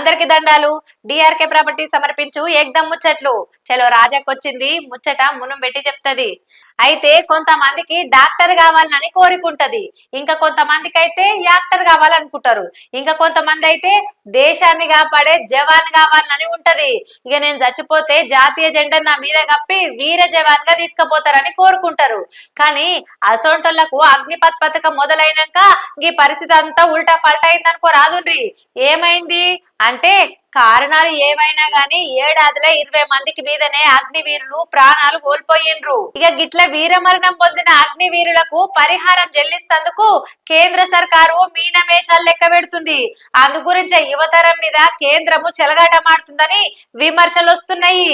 అందరికి దండాలు. DRK property సమర్పించు ఎగ్దం ముచ్చట్లు. చలో రాజాకొచ్చింది ముచ్చట మునం పెట్టి చెప్తది. అయితే కొంతమందికి డాక్టర్ కావాలని కోరికుంటది. ఇంకా కొంతమందికి అయితే యాక్టర్ కావాలనుకుంటారు. ఇంకా కొంతమంది అయితే దేశాన్ని కాపాడే జవాన్ కావాలని ఉంటది. ఇక నేను చచ్చిపోతే జాతీయ జెండా నా మీద కప్పి వీర జవాన్గా తీసుకుపోతారని కోరుకుంటారు. కానీ అసోంటోళ్ళకు అగ్నిపత్ పథకం మొదలైనాక ఈ పరిస్థితి అంతా ఉల్టా ఫల్టా అయిందనుకో రాదుండ్రి. ఏమైంది? అంటే కారణాలు ఏవైనా గాని ఏడాదిలో ఇరవై మందికి మీదనే అగ్నివీరులు ప్రాణాలు కోల్పోయిండ్రు. ఇక గిట్ల వీరమరణం పొందిన అగ్నివీరులకు పరిహారం చెల్లిస్తందుకు కేంద్ర సర్కారు మీనమేషాలు లెక్క పెడుతుంది. అందు గురించి యువతరం మీద కేంద్రము చెలగాటమాడుతుందని విమర్శలు వస్తున్నాయి.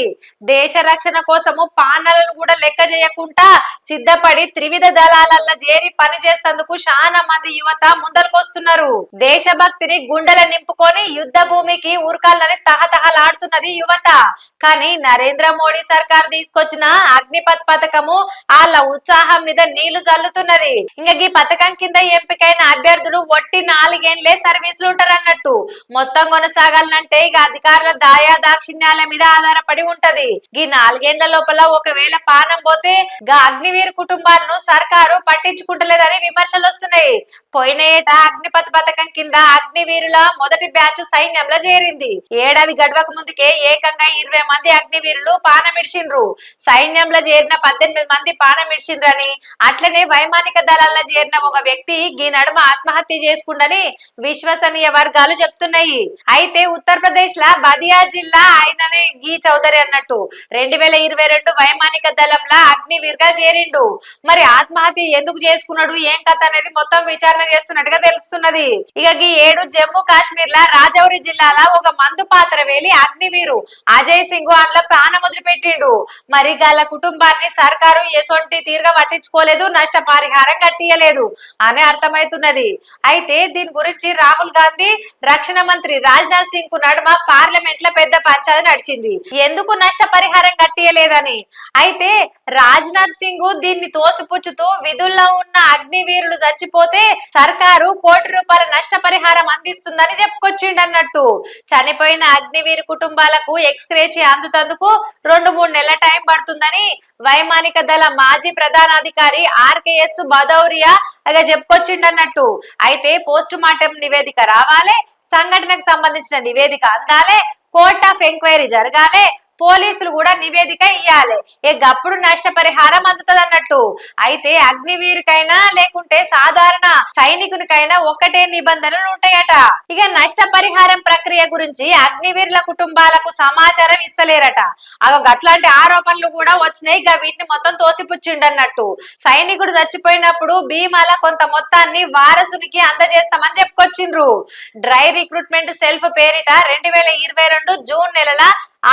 దేశ రక్షణ కోసము పానాలను కూడా లెక్క చేయకుండా సిద్ధపడి త్రివిధ దళాలల్లో చేరి పనిచేస్తందుకు చాలా మంది యువత ముందరకొస్తున్నారు. దేశభక్తిని గుండెల నింపుకొని యుద్ధ భూమికి ఉరకాలని తహతహలాడుతున్నది యువత. కానీ నరేంద్ర మోడీ సర్కార్ తీసుకొచ్చిన అగ్నిపత్ పథకము వాళ్ళ ఉత్సాహం మీద నీళ్ళు చల్లుతున్నది ఇంకా ఈ పథకం కింద ఎంపికైన అభ్యర్థులు ఒట్టి నాలుగేండ్లే సర్వీసులు ఉంటారు అన్నట్టు మొత్తం కొనసాగాలంటే ఇక అధికారుల దాయా దాక్షిణ్యాల మీద ఆధారపడి ఉంటది. ఈ నాలుగేండ్ల లోపల ఒకవేళ పానం పోతే గా అగ్నివీర్ కుటుంబాలను సర్కారు పట్టించుకుంటలేదని విమర్శలు వస్తున్నాయి. పోయిన ఏట అగ్నిపథ్ పథకం కింద అగ్నివీరుల మొదటి బ్యాచ్ సైన్యంలో చేరింది. ఏడాది గడవక ముందుకే ఏకంగా ఇరవై మంది అగ్నివీరులు పానమిడిచిండ్రు సైన్యంలో చేరిన పద్దెనిమిది మంది పానమిడిచిండ్రని అట్లనే వైమానిక దళాల్లో చేరిన ఒక వ్యక్తి ఈ నడుమ ఆత్మహత్య చేసుకుండని విశ్వసనీయ వర్గాలు చెప్తున్నాయి. అయితే ఉత్తరప్రదేశ్ లా బదియా జిల్లా ఆయననే గీ చౌదరి అన్నట్టు. రెండు వేల ఇరవై రెండు వైమానిక దళంలో అగ్నివీరుగా చేరిండు. మరి ఆత్మహత్య ఎందుకు చేసుకున్నాడు? ఏం కథ అనేది మొత్తం విచారణ చేస్తున్నట్టుగా తెలుస్తున్నది. ఇక ఈ ఏడు జమ్మూ కాశ్మీర్ లా రాజౌరి జిల్లాల ఒక మందు పాత్ర వేలి అగ్నివీరు అజయ్ సింగ్ అందులో ప్రాణం వదిలిపెట్టిండు. మరి గల కుటుంబాన్ని సర్కారు ఎసొంటి తీరుగా పట్టించుకోలేదు నష్టపరిహారం కట్టియలేదు అని అర్థమైతున్నది. అయితే దీని గురించి రాహుల్ గాంధీ రక్షణ మంత్రి రాజ్నాథ్ సింగ్కు నడుమ పార్లమెంట్లో పెద్ద పంచాయతీ నడిచింది. ఎందుకు నష్టపరిహారం కట్టియలేదని అయితే రాజ్నాథ్ సింగ్ దీన్ని తోసిపుచ్చుతూ విధుల్లో ఉన్న అగ్నివీరులు చచ్చిపోతే సర్కారు కోటి రూపాయల నష్టపరిహారం అందిస్తుందని చెప్పుకొచ్చిండు అన్నట్టు చనిపోయిన అగ్నివీరు కుటుంబాలకు ఎక్స్గ్రేషి అందుతందుకు రెండు మూడు నెలల టైం పడుతుందని వైమానిక దళ మాజీ ప్రధానాధికారి ఆర్కేఎస్ భదౌరియా అగా చెప్పుకొచ్చిండు అన్నట్టు అయితే పోస్ట్ మార్టం నివేదిక రావాలే సంఘటనకు సంబంధించిన నివేదిక అందాలే కోర్ట్ ఆఫ్ ఎంక్వైరీ జరగాలే పోలీసులు కూడా నివేదిక ఇయ్యాలి. ఏ గప్పుడు నష్టపరిహారం అందుతుంది అన్నట్టు అయితే అగ్నివీరికైనా లేకుంటే సాధారణ సైనికునికైనా ఒకటే నిబంధనలు ఉంటాయట. ఇక నష్టపరిహారం ప్రక్రియ గురించి అగ్నివీరుల కుటుంబాలకు సమాచారం ఇస్తలేరట. అగో అట్లాంటి ఆరోపణలు కూడా వచ్చినాయి. ఇక వీటిని మొత్తం తోసిపుచ్చిండన్నట్టు. సైనికుడు చచ్చిపోయినప్పుడు భీమాల కొంత మొత్తాన్ని వారసునికి అందజేస్తామని చెప్పుకొచ్చిండ్రు. డ్రై రిక్రూట్మెంట్ సెల్ఫ్ పేరిట రెండు వేల ఇరవై రెండు జూన్ నెలల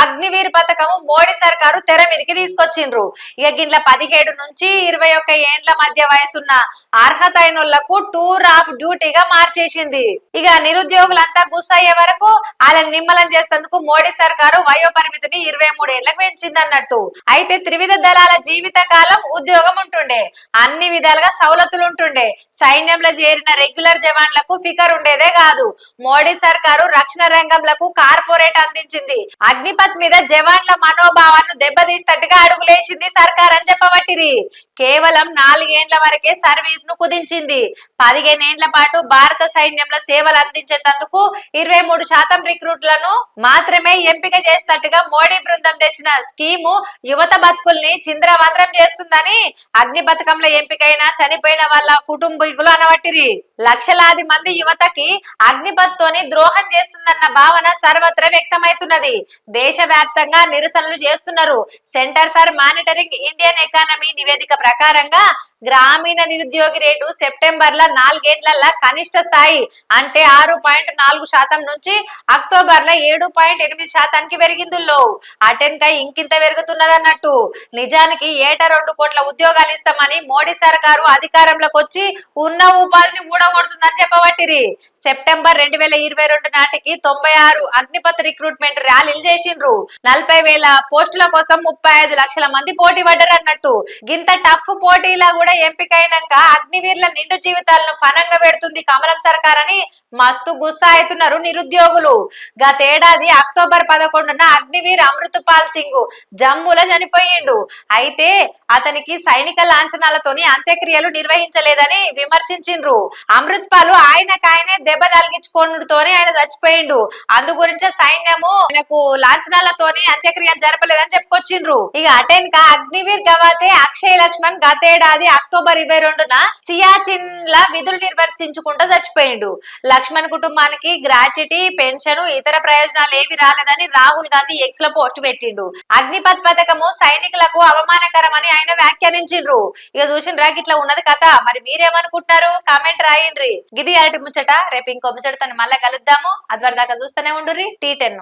అగ్నివీర్ పథకము మోడీ సర్కారు తెర మీదకి తీసుకొచ్చిండ్రు. ఇక గిట్ల పదిహేడు నుంచి ఇరవై ఒక్క ఏండ్ల మధ్య వయసున్న అర్హత అయినోళ్ళకు టూర్ ఆఫ్ డ్యూటీగా మార్చేసింది. ఇక నిరుద్యోగులంతా గుస్సయ్యే వరకు వాళ్ళని నిమ్మలం చేసేందుకు మోడీ సర్కారు వయో పరిమితిని ఇరవై మూడు ఏళ్ళకు పెంచింది అన్నట్టు అయితే త్రివిధ దళాల జీవిత కాలం ఉద్యోగం ఉంటుండే. అన్ని విధాలుగా సవలతులు ఉంటుండే. సైన్యంలో చేరిన రెగ్యులర్ జవాన్లకు ఫికర్ ఉండేదే కాదు. మోడీ సర్కారు రక్షణ రంగంలకు కార్పొరేట్ అందించింది. అగ్ని అగ్నిపత్ మీద జవాన్ల మనోభావాన్ని దెబ్బతీస్తట్టుగా అడుగులేసింది సర్కార్ అని చెప్పబట్టిరి. కేవలం నాలుగేండ్ల వరకే సర్వీస్ను కుదించింది. పదిహేనేండ్ల పాటు భారత సైన్యంలో సేవలు అందించేందుకు ఇరవై మూడు శాతం రిక్రూట్లను మాత్రమే ఎంపిక చేసినట్టుగా మోడీ బృందం తెచ్చిన స్కీము యువత బతుకుల్ని చింద్రవంద్రం చేస్తుందని అగ్ని పథకంలో ఎంపికైన చనిపోయిన వాళ్ళ కుటుంబీకులు అనవట్టిరి లక్షలాది మంది యువతకి అగ్నిపథ్తోని ద్రోహం చేస్తుందన్న భావన సర్వత్రా వ్యక్తమవుతున్నది. దేశవ్యాప్తంగా నిరసనలు చేస్తున్నారు. Centre for Monitoring Indian Economy నివేదిక ప్రకారంగా గ్రామీణ నిరుద్యోగి రేటు సెప్టెంబర్లో నాలుగేళ్ళ కనిష్ట స్థాయి అంటే ఆరు పాయింట్ నాలుగు శాతం నుంచి అక్టోబర్లో ఏడు పాయింట్ ఎనిమిది శాతానికి పెరిగిందుల్లో. అటెన్కై ఇంకింత పెరుగుతున్నదన్నట్టు. నిజానికి ఏటా రెండు కోట్ల ఉద్యోగాలు ఇస్తామని మోడీ సర్కారు అధికారంలోకి వచ్చి ఉన్న ఉపాధిని ఊడగొడుతుందని చెప్పబట్టిరి. సెప్టెంబర్ రెండు వేల ఇరవై రెండు నాటికి తొంభై ఆరు అగ్నిపత్ రిక్రూట్మెంట్ ర్యాలీలు చేసిండ్రు. నలభై వేల పోస్టుల కోసం ముప్పై ఐదు లక్షల మంది పోటీ పడ్డారు అన్నట్టు గింత టఫ్ పోటీలా కూడా ఎంపికైనాక అగ్నివీర్ల నిండు జీవితాలను ఫనంగా పెడుతుంది కమలం సర్కార్ అని మస్తు గుస్సా అవుతున్నారు నిరుద్యోగులు. గతేడాది అక్టోబర్ పదకొండున అగ్నివీర్ అమృతపాల్ సింగ్ జమ్ములో చనిపోయిండు. అయితే అతనికి సైనిక లాంఛనాలతోని అంత్యక్రియలు నిర్వహించలేదని విమర్శించిండ్రు. అమృత్ పాలు ఆయనకాయనే దెబ్బ తలిగించుకోనుతోనే ఆయన చచ్చిపోయిండు. అందు గురించి సైన్యము ఆయనకు లాంఛనాలతోని అంత్యక్రియలు జరపలేదని చెప్పుకొచ్చిండ్రు. ఇక అటెన్క అగ్నివీర్ గవాతే అక్షయ్ లక్ష్మణ్ గతేడాది అక్టోబర్ ఇరవై రెండున సియాచిన్ లా విధులు నిర్వర్తించుకుంటూ చచ్చిపోయిండు. లక్ష్మణ్ కుటుంబానికి గ్రాట్యుటీ పెన్షన్ ఇతర ప్రయోజనాలు ఏవి రాలేదని రాహుల్ గాంధీ ఎక్స్లో పోస్ట్ పెట్టిండు. అగ్నిపత్ పథకము సైనికులకు అవమానకరమని ఆయన వ్యాఖ్యానించిండ్రు. ఇక చూసిండ్రా ఇట్లా ఉన్నది కథ. మరి మీరేమనుకుంటున్నారు? కామెంట్ రాయండ్రి గిది అరటి ముచ్చట. రేపు ఇంకో ముచ్చటతో మళ్ళా కలుద్దాము. అది వరదాకా చూస్తూనే ఉండుర్రి. T ten.